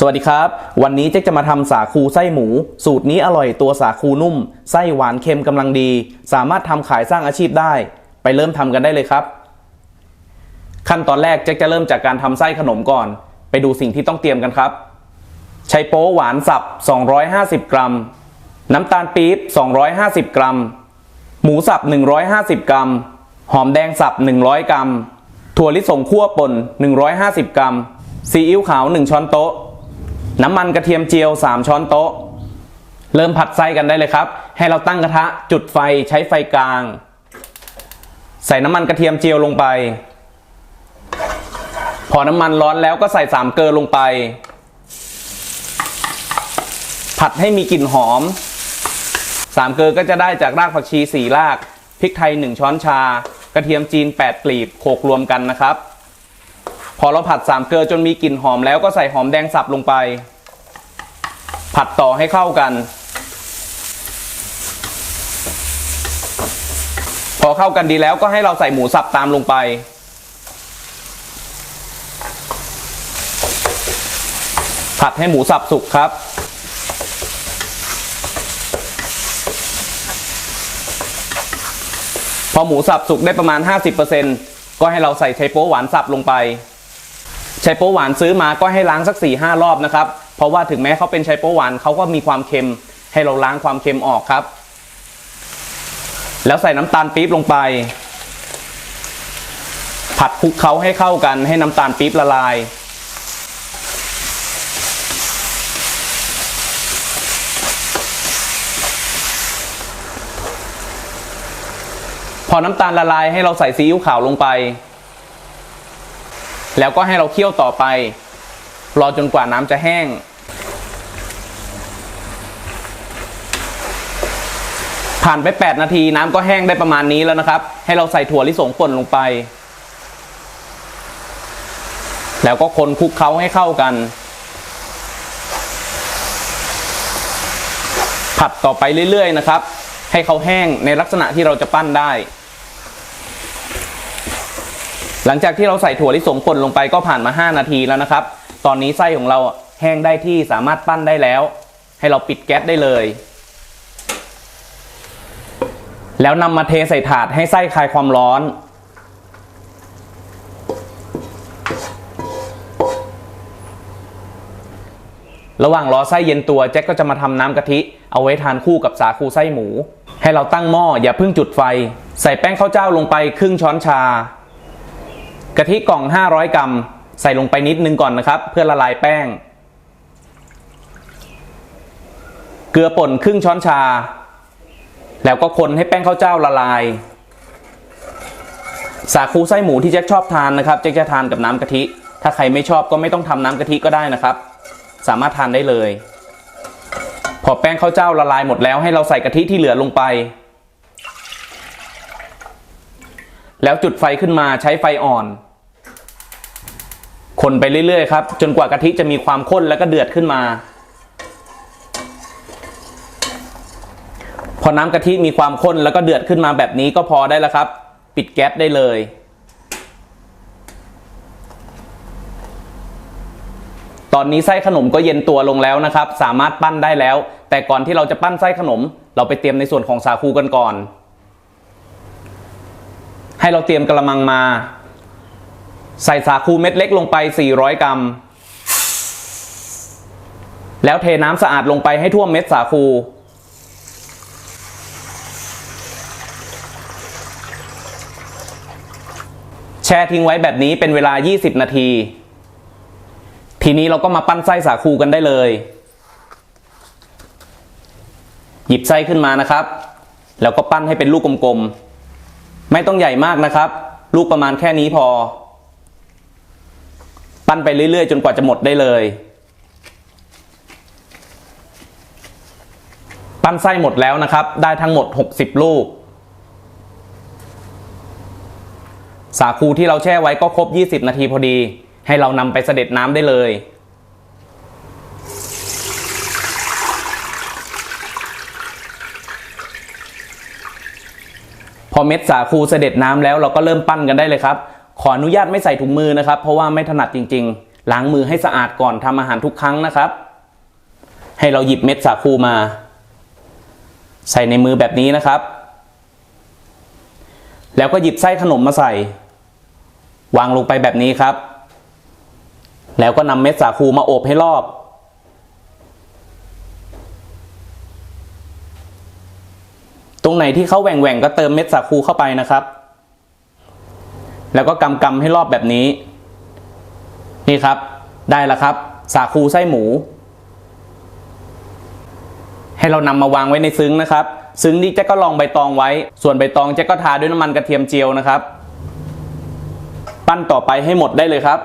สวัสดีครับ วันนี้เจ๊กจะมาทำสาคูไส้หมู สูตรนี้อร่อยตัวสาคูนุ่ม ไส้หวานเค็มกำลังดี สามารถทำขายสร้างอาชีพได้ ไปเริ่มทำกันได้เลยครับ ขั้นตอนแรกเจ๊กจะเริ่มจากการทำไส้ขนมก่อน ไปดูสิ่งที่ต้องเตรียมกันครับ ใช้โป๊หวานสับ 250 กรัม น้ำตาลปี๊บ 250 กรัม หมูสับ 150 กรัม หอมแดงสับ 100 กรัม ถั่วลิสงคั่วป่น 150 กรัม ซีอิ๊วขาว 1 ช้อนโต๊ะ น้ำมันกระเทียมเจียว 3 ช้อนโต๊ะ เริ่มผัดไส้กันได้เลยครับ ให้เราตั้งกระทะจุดไฟใช้ไฟกลาง ใส่น้ำมันกระเทียมเจียวลงไป พอน้ำมันร้อนแล้วก็ใส่สามเกลือลงไป ผัดให้มีกลิ่นหอมสามเกลือก็จะได้จากรากผักชีสี่รากพริกไทย 1 ช้อนชา กระเทียมจีน 8 กลีบโขลกรวมกันนะครับ พอเราผัดสามเกลือจนมีกลิ่นหอมแล้วก็ใส่หอมแดงสับลงไป ผัดต่อให้เข้ากัน พอเข้ากันดีแล้วก็ให้เราใส่หมูสับตามลงไป ผัดให้หมูสับสุกครับพอหมูสับสุกได้ประมาณ 50%ก็ให้เราใส่ไชโป๊หวานสับลงไป ไชโป๊หวานซื้อมาก็ให้ล้างสัก4ี่ห้ารอบนะครับ เพราะว่าถึงแม้เขาเป็นไชโป๊หวานเขาก็มีความเค็ม ให้เราล้างความเค็มออกครับ แล้วใส่น้ำตาลปี๊บลงไป ผัดคลุกเคล้าให้เข้ากันให้น้ำตาลปี๊บละลาย พอน้ำตาลละลายให้เราใส่ซีอิ๊วขาวลงไป แล้วก็ให้เราเคี่ยวต่อไป รอจนกว่าน้ำจะแห้ง ผ่านไป 8 นาทีน้ำก็แห้งได้ประมาณนี้แล้วนะครับ ให้เราใส่ถั่วลิสงป่นลงไป แล้วก็คนคลุกเคล้าให้เข้ากัน ผัดต่อไปเรื่อยๆนะครับ ให้เขาแห้งในลักษณะที่เราจะปั้นได้ หลังจากที่เราใส่ถั่วลิสงป่นลงไปก็ผ่านมา 5 นาทีแล้วนะครับ ตอนนี้ไส้ของเราแห้งได้ที่สามารถปั้นได้แล้ว ให้เราปิดแก๊สได้เลย แล้วนำมาเทใส่ถาดให้ไส้คลายความร้อนระหว่างรอไส้เย็นตัวแจ็คก็จะมาทำน้ำกะทิ เอาไว้ทานคู่กับสาคูไส้หมู ให้เราตั้งหม้ออย่าเพิ่งจุดไฟ ใส่แป้งข้าวเจ้าลงไปครึ่งช้อนชา กะทิกล่อง 500 กรัม ใส่ลงไปนิดนึงก่อนนะครับ เพื่อละลายแป้ง เกลือป่นครึ่งช้อนชา แล้วก็คนให้แป้งข้าวเจ้าละลาย สาคูไส้หมูที่แจ็คชอบทานนะครับแจ็คจะทานกับน้ำกะทิ ถ้าใครไม่ชอบก็ไม่ต้องทำน้ำกะทิก็ได้นะครับ สามารถทานได้เลย พอแป้งข้าวเจ้าละลายหมดแล้วให้เราใส่กะทิที่เหลือลงไปแล้วจุดไฟขึ้นมาใช้ไฟอ่อน คนไปเรื่อยๆครับ จนกว่ากะทิจะมีความข้นแล้วก็เดือดขึ้นมา พอน้ำกะทิมีความข้นแล้วก็เดือดขึ้นมาแบบนี้ก็พอได้แล้วครับ ปิดแก๊สได้เลยตอนนี้ไส้ขนมก็เย็นตัวลงแล้วนะครับ สามารถปั้นได้แล้ว แต่ก่อนที่เราจะปั้นไส้ขนม เราไปเตรียมในส่วนของสาคูกันก่อน ให้เราเตรียมกระมังมา ใส่สาคูเม็ดเล็กลงไป 400 กรัม แล้วเทน้ำสะอาดลงไปให้ท่วมเม็ดสาคู แช่ทิ้งไว้แบบนี้เป็นเวลา 20 นาที ทีนี้เราก็มาปั้นไส้สาคูกันได้เลย หยิบไส้ขึ้นมานะครับ แล้วก็ปั้นให้เป็นลูกกลมๆ ไม่ต้องใหญ่มากนะครับ ลูกประมาณแค่นี้พอ ปั้นไปเรื่อยๆ จนกว่าจะหมดได้เลย ปั้นไส้หมดแล้วนะครับ ได้ทั้งหมด 60 ลูก สาคูที่เราแช่ไว้ก็ครบ 20 นาทีพอดี ให้เรานำไปเสด็จน้ำได้เลยพอเม็ดสาคูเสด็จน้ำแล้วเราก็เริ่มปั้นกันได้เลยครับ ออนุญาตไม่ใส่ถุงมือนะครับ เพราะว่าไม่ถนัดจริง ๆ ล้างมือให้สะอาดก่อนทำอาหารทุกครั้งนะครับ ให้เราหยิบเม็ดสาคูมา ใส่ในมือแบบนี้นะครับ แล้วก็หยิบไส้ขนมมาใส่ วางลงไปแบบนี้ครับ แล้วก็นำเม็ดสาคูมาอบให้รอบตรงไหนที่เขาแหว่งแหว่งๆก็เติมเม็ดสาคูเข้าไปนะครับ แล้วก็กำกำให้รอบแบบนี้ นี่ครับ ได้แล้วครับ สาคูไส้หมู ให้เรานำมาวางไว้ในซึ้งนะครับ ซึ้งนี้แจ๊กก็ลองใบตองไว้ ส่วนใบตองแจ๊กก็ทาด้วยน้ำมันกระเทียมเจียวนะครับ ปั้นต่อไปให้หมดได้เลยครับ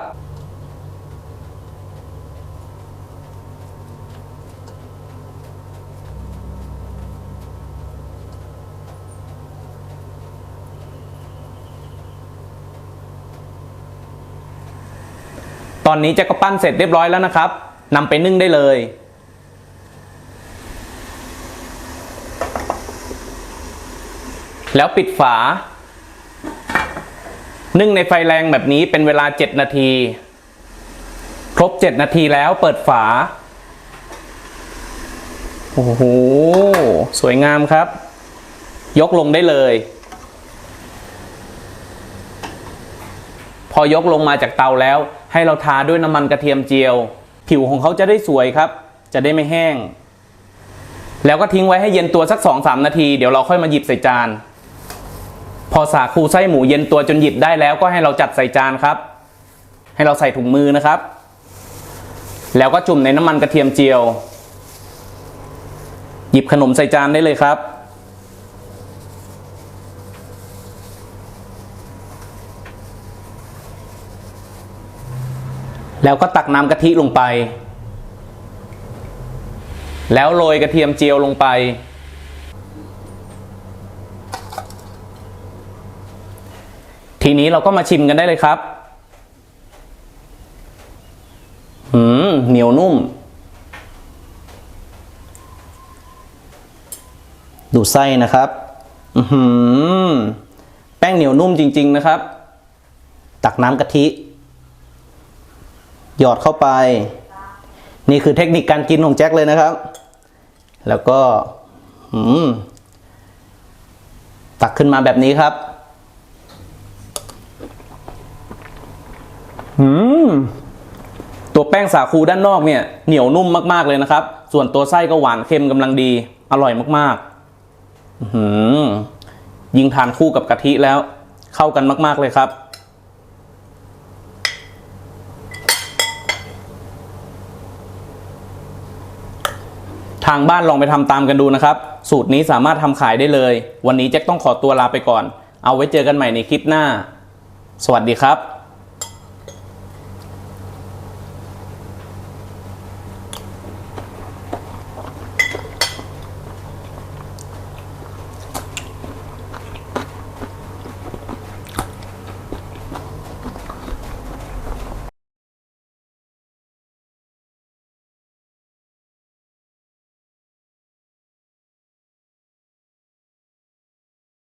ตอนนี้แจ๊กก็ปั้นเสร็จเรียบร้อยแล้วนะครับนำไปนึ่งได้เลยแล้วปิดฝา นึ่งในไฟแรงแบบนี้เป็นเวลา 7 นาที ครบ 7 นาทีแล้วเปิดฝา โอ้โห สวยงามครับ ยกลงได้เลย พอยกลงมาจากเตาแล้ว ให้เราทาด้วยน้ำมันกระเทียมเจียว ผิวของเขาจะได้สวยครับ จะได้ไม่แห้ง แล้วก็ทิ้งไว้ให้เย็นตัวสัก 2-3 นาที เดี๋ยวเราค่อยมาหยิบใส่จาน พอสาคูไส้หมูเย็นตัวจนหยิบได้แล้วก็ให้เราจัดใส่จานครับ ให้เราใส่ถุงมือนะครับ แล้วก็จุ่มในน้ำมันกระเทียมเจียว หยิบขนมใส่จานได้เลยครับ แล้วก็ตักน้ำกะทิลงไป แล้วโรยกระเทียมเจียวลงไป ทีนี้เราก็มาชิมกันได้เลยครับ หืม เหนียวนุ่ม ดูไส้นะครับ อือหือแป้งเหนียวนุ่มจริง ๆ นะครับ ตักน้ำกะทิ หยอดเข้าไป นี่คือเทคนิคการกินของแจ็คเลยนะครับ แล้วก็ตักขึ้นมาแบบนี้ครับหืมตัวแป้งสาคูด้านนอกเนี่ยเหนียวนุ่มมากๆเลยนะครับ ส่วนตัวไส้ก็หวานเค็มกำลังดี อร่อยมากๆยิ่งทานคู่กับกะทิแล้ว เข้ากันมาก ๆเลยครับ ทางบ้านลองไปทำตามกันดูนะครับ สูตรนี้สามารถทำขายได้เลย วันนี้แจ็คต้องขอตัวลาไปก่อน เอาไว้เจอกันใหม่ในคลิปหน้า สวัสดีครับ